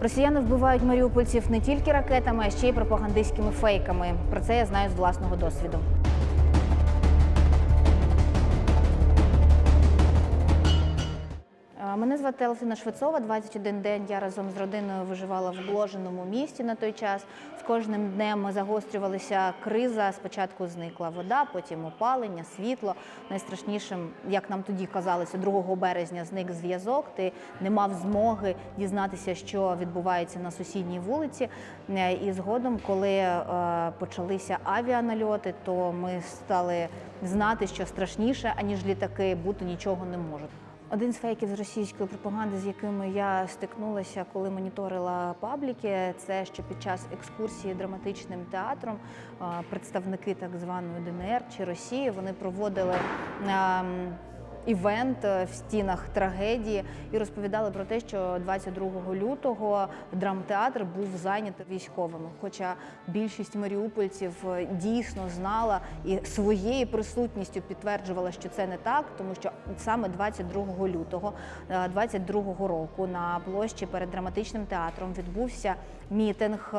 Росіяни вбивають маріупольців не тільки ракетами, а ще й пропагандистськими фейками. Про це я знаю з власного досвіду. Мене звати Елфіна Швецова. 21 день я разом з родиною виживала в обложеному місті на той час. З кожним днем загострювалася криза. Спочатку зникла вода, потім опалення, світло. Найстрашнішим, як нам тоді казалося, 2 березня зник зв'язок. Ти не мав змоги дізнатися, що відбувається на сусідній вулиці. Е, І згодом, коли е, почалися авіанальоти, то ми стали знати, що страшніше аніж літаки, бути нічого не може. Один з фейків з російської пропаганди, з якими я стикнулася, коли моніторила пабліки, це що під час екскурсії драматичним театром представники так званої ДНР чи Росії вони проводили. Івент е, в стінах трагедії і розповідали про те, що 22 лютого драмтеатр був зайнятий військовими. Хоча більшість маріупольців е, дійсно знала і своєю присутністю підтверджувала, що це не так, тому що саме 22 лютого е, 22 року на площі перед драматичним театром відбувся мітинг е,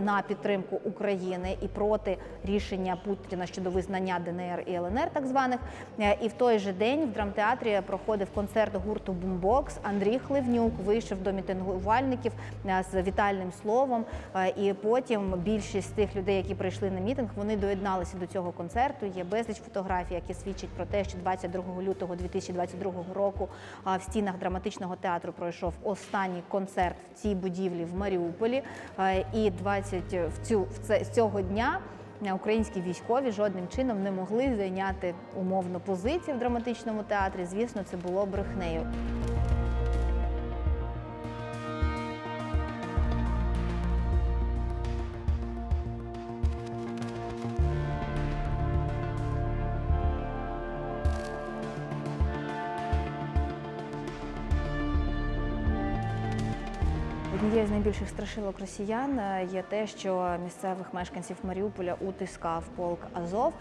на підтримку України і проти рішення Путіна щодо визнання ДНР і ЛНР, так званих. Е, І в той же день в драмтеатрі проходив концерт гурту Бумбокс. Андрій Хливнюк вийшов до мітингувальників е, з вітальним словом. Е, І потім більшість тих людей, які прийшли на мітинг, вони доєдналися до цього концерту. Є безліч фотографій, які свідчать про те, що 22 лютого 2022 року в стінах драматичного театру пройшов останній концерт в цій будівлі в Маріуполі. Е, І 20 в цю в це з цього дня. Е, Українські військові жодним чином не могли зайняти умовно позиції в драматичному театрі. Звісно, це було брехнею. Однією з найбільших страшилок росіян е, є те, що місцевих мешканців Маріуполя утискав полк Азов.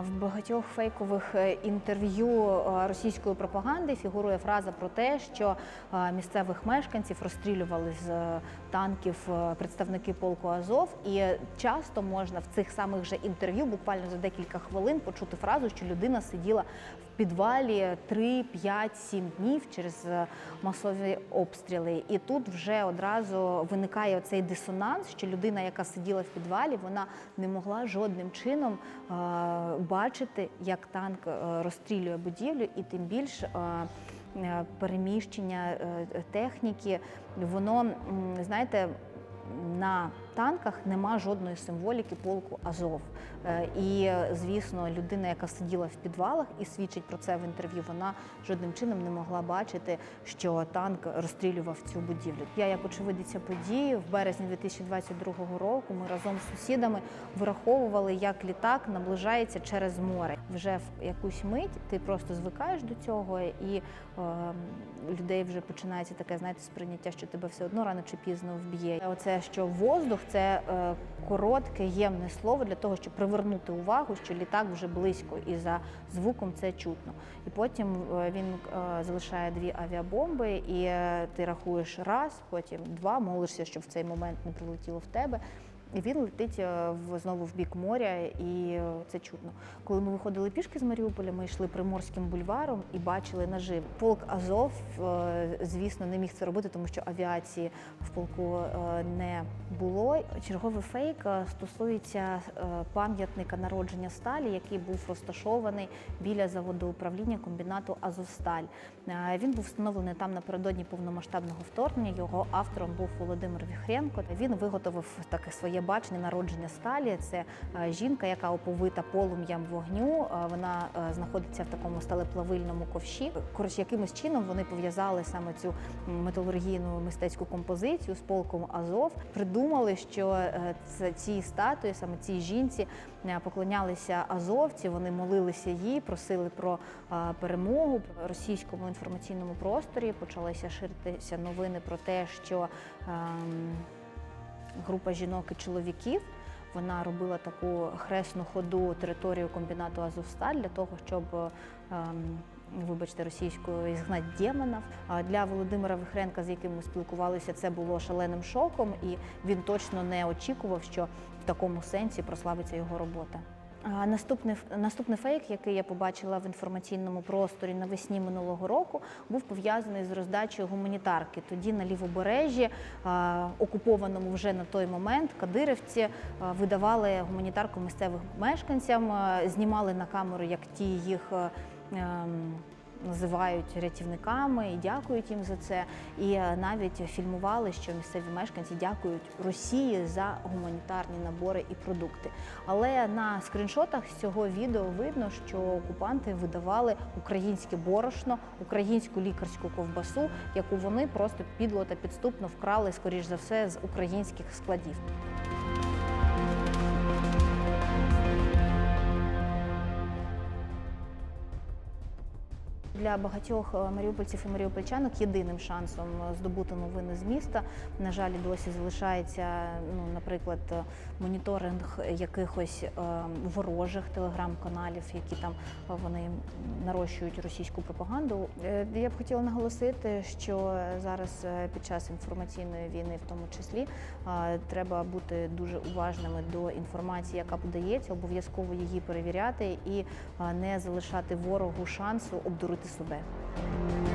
В багатьох фейкових е, інтерв'ю е, російської пропаганди фігурує фраза про те, що місцевих мешканців розстрілювали з танків представники полку Азов. І часто можна в цих самих же інтерв'ю, буквально за декілька хвилин, почути фразу, що людина сиділа в підвалі 3, 5, 7 днів через масові обстріли. І тут вже одразу виникає цей дисонанс, що людина, яка сиділа в підвалі, вона не могла жодним чином е, бачити, як танк е, розстрілює будівлю, і тим більш е, переміщення техніки, воно знаєте. На танках нема жодної символіки полку Азов. Е, І, е, звісно, людина, яка сиділа в підвалах і свідчить про це в інтерв'ю, вона жодним чином не могла бачити, що танк розстрілював цю будівлю. Я, як очевидиця події, в березні 2022 року ми разом з сусідами вираховували, як літак наближається через море. Вже в якусь мить ти просто звикаєш до цього, і е, людей вже починається таке, знаєте, сприйняття, що тебе все одно рано чи пізно вб'є. Оце що воздух це е, коротке, ємне слово для того, щоб привернути увагу, що літак вже близько, і за звуком це чутно. І потім е, він е, залишає дві авіабомби, і ти рахуєш раз, потім два, молишся, щоб в цей момент не прилетіло в тебе. І він летить е, в знову в бік моря, і е, це чутно. Коли ми виходили пішки з Маріуполя, ми йшли приморським бульваром і бачили нажив. Полк Азов, е, звісно, не міг це робити, тому що авіації в полку не було. Черговий фейк стосується пам'ятника народження сталі, який був розташований біля заводу управління комбінату Азовсталь. Він був встановлений там напередодні повномасштабного вторгнення. Його автором був Володимир Віхренко. Він виготовив таке своє бачення народження сталі. Це е, жінка, яка оповита полум'ям вогню. Е, Вона е, знаходиться в такому сталеплавильному ковші. Коротше, якимось чином вони пов'язали саме цю металургійну мистецьку композицію з полком Азов. Придумали, що це ці статуї, саме цій жінці, поклонялися азовці. Вони молилися їй, просили про перемогу в російському інформаційному просторі. Почалися ширитися новини про те, що ем, група жінок і чоловіків. Вона робила таку хресну ходу територію комбінату Азовсталь для того, щоб ем, Вибачте, російською ізгнать демонів. Для Володимира Вихренка, з яким ми спілкувалися, це було шаленим шоком, і він точно не очікував, що в такому сенсі прославиться його робота. Наступний наступний фейк, який я побачила в інформаційному просторі навесні минулого року, був пов'язаний з роздачею гуманітарки. Тоді на лівобережжі, окупованому вже на той момент, кадирівці видавали гуманітарку місцевим мешканцям, знімали на камеру, як ті їх. Називають рятівниками і дякують їм за це. І е, навіть фільмували, що місцеві мешканці дякують Росії за гуманітарні набори і продукти. Але на скріншотах з цього відео видно, що окупанти видавали українське борошно, українську лікарську ковбасу, яку вони просто підло та підступно вкрали, скоріш за все, з українських складів. Для багатьох е, маріупольців і маріупольчанок єдиним шансом е, здобути новини з міста. На жаль, досі залишається, ну, наприклад, е, моніторинг якихось ворожих телеграм-каналів, які там вони нарощують російську пропаганду. Я б хотіла наголосити, що зараз під час інформаційної війни, в тому числі, треба бути дуже уважними до інформації, яка подається, обов'язково її перевіряти і не залишати ворогу шансу обдурити que souber.